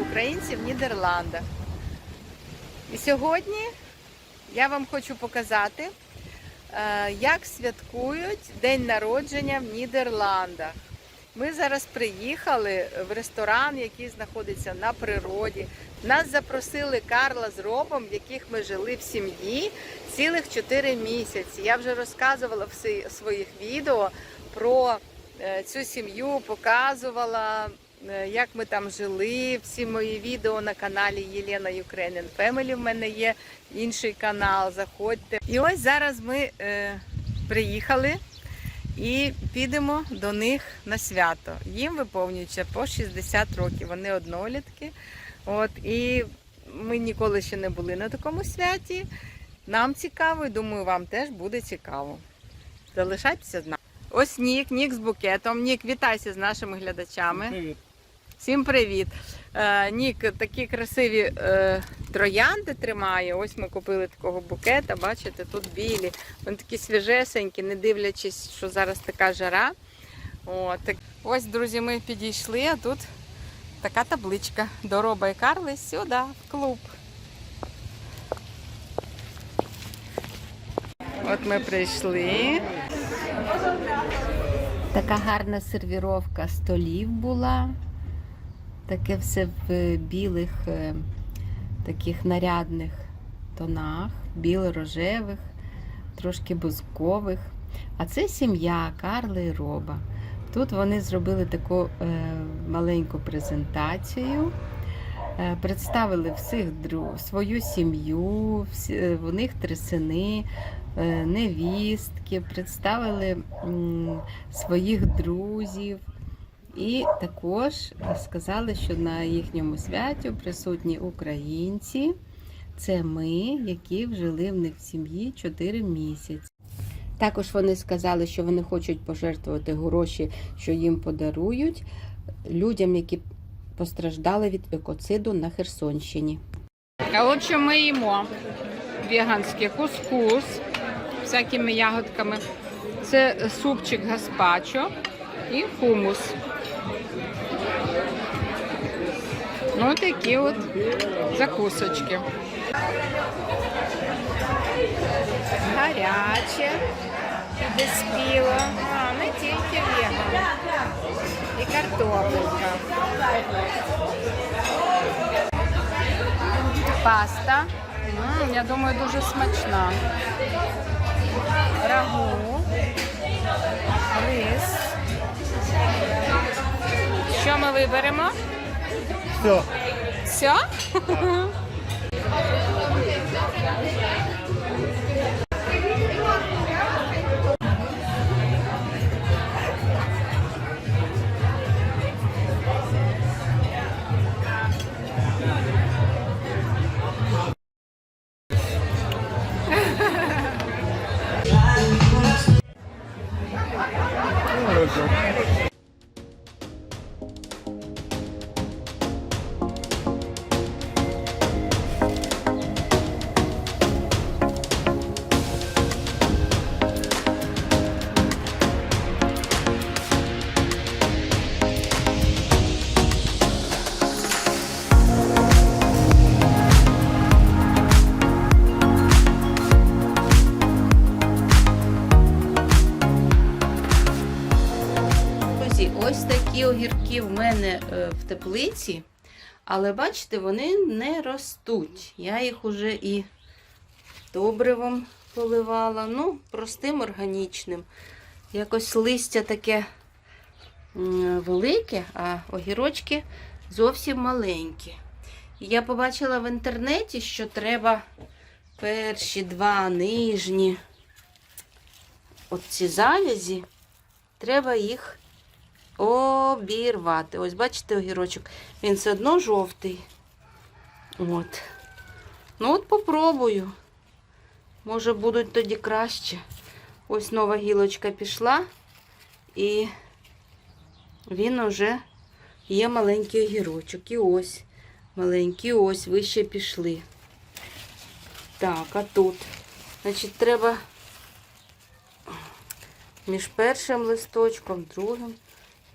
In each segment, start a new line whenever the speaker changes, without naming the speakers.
українці в Нідерландах. І сьогодні я вам хочу показати, е, як святкують День народження в Нідерландах. Ми зараз приїхали в ресторан, який знаходиться на природі. Нас запросили Карла з Робом, в яких ми жили в сім'ї цілих 4 місяці. Я вже розказувала в своїх відео про е, цю сім'ю, показувала, як ми там жили. Всі мої відео на каналі Єлена Ukrainian Family в мене є інший канал. Заходьте. І ось зараз ми е, приїхали і підемо до них на свято. Їм виповнюється по 60 років. Вони однолітки. От, і ми ніколи ще не були на такому святі. Нам цікаво, і думаю, вам теж буде цікаво. Залишайтеся з нами. Ось Нік, Нік з букетом. Нік, вітайся з нашими глядачами.
Привіт.
Всім привіт! Е, Нік такі красиві е, троянди тримає. Ось ми купили такого букета. Бачите, тут білі. Вони такі свіжесенькі, не дивлячись, що зараз така жара. Так. Ось, друзі, ми підійшли, а тут така табличка. До Роба і Карли сюди, в клуб. От ми прийшли. Така гарна сервіровка столів була. Таке все в білих, е, таких нарядних тонах, біло-рожевих, трошки бузкових. А це сім'я Карли і Роба. Тут вони зробили таку е, маленьку презентацію. Е, Представили всіх свою сім'ю, в них три сини, невістки, представили своїх друзів. І також сказали, що на їхньому святі присутні українці. Це ми, які жили в них в сім'ї 4 місяці. Також вони сказали, що вони хочуть пожертвувати гроші, що їм подарують людям, які постраждали від екоциду на Херсонщині. А от що ми їмо веганський кускус всякими ягодками. Це супчик гаспачо і хумус. Ну, такі от закусочки. Гаряче, підеспіло. А, не тільки веган. І картопелька. Паста. М, я думаю, дуже смачна. Рагу. Рис. Що ми виберемо?
Все.
Все? огірки в мене е, в теплиці, але бачите, вони не ростуть. Я їх уже і добривом поливала, ну, простим органічним. Якось листя таке велике, а огірочки зовсім маленькі. Я побачила в інтернеті, що треба перші два нижні оці завязі, треба їх обірвати. Ось, бачите, огірочок, він все одно жовтий. От. Ну, от попробую. Може, будуть тоді краще. Ось нова гілочка пішла, і він уже є маленький огірочок. І ось маленький, ось вище пішли. Так, а тут, значить, треба між першим листочком, другим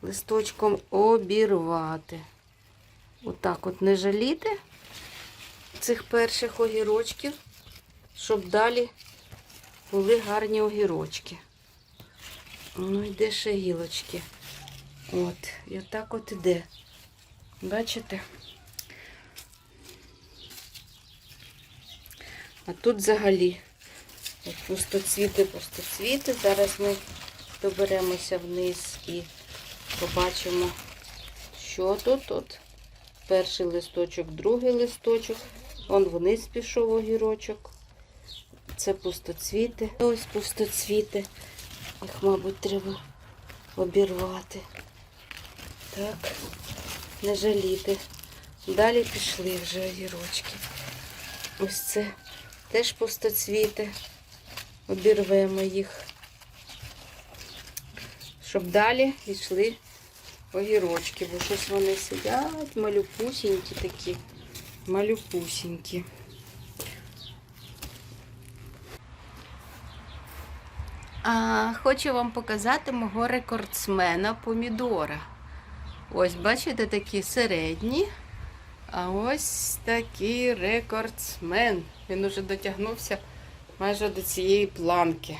листочком обірвати. отак от не жаліти цих перших огірочків, щоб далі були гарні огірочки. Ну, йде ще гілочки. От, і отак от іде. Бачите? А тут взагалі пустоцвіти, пустоцвіти. Зараз ми доберемося вниз і побачимо, що тут. От перший листочок, другий листочок. Вон вниз пішов огірочок. Це пустоцвіти. Ось пустоцвіти. Їх, мабуть, треба обірвати. Так, не жаліти. Далі пішли вже огірочки. Ось це теж пустоцвіти. Обірвемо їх. Щоб далі йшли огірочки, бо щось вони сидять, малюпусінькі такі, малюпусінькі. А, хочу вам показати мого рекордсмена помідора. Ось, бачите, такі середні. А ось такий рекордсмен. Він уже дотягнувся майже до цієї планки.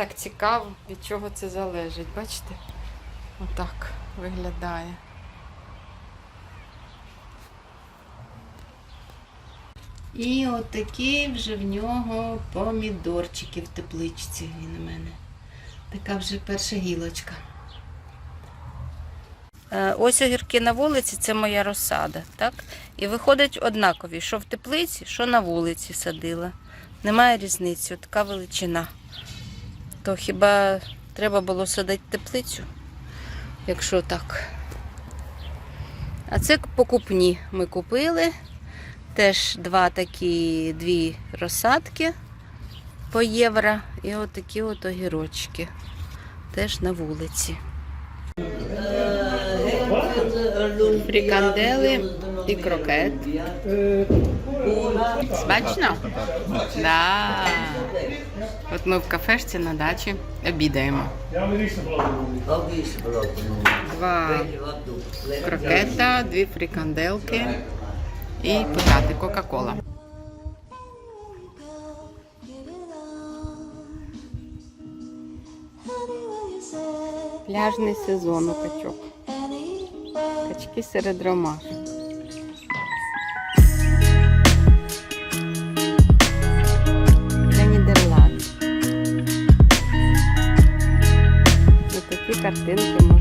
Так цікаво, від чого це залежить. Бачите? Отак виглядає. І отакі вже в нього помідорчики в тепличці. Він у мене. Така вже перша гілочка. Е, Ось огірки на вулиці це моя розсада, так? І виходить однакові, що в теплиці, що на вулиці садила. Немає різниці, така величина. То хіба треба було садити теплицю, якщо так. А це покупні ми купили. Теж два такі, дві розсадки по євро. І от такі от огірочки. Теж на вулиці. Фрікандели і крокет. Смачно? Да. От ми в кафешці на дачі обідаємо. Два крокета, дві фріканделки і питати Кока-Кола. Пляжний сезон у качок. Качки серед ромашок. carteira que é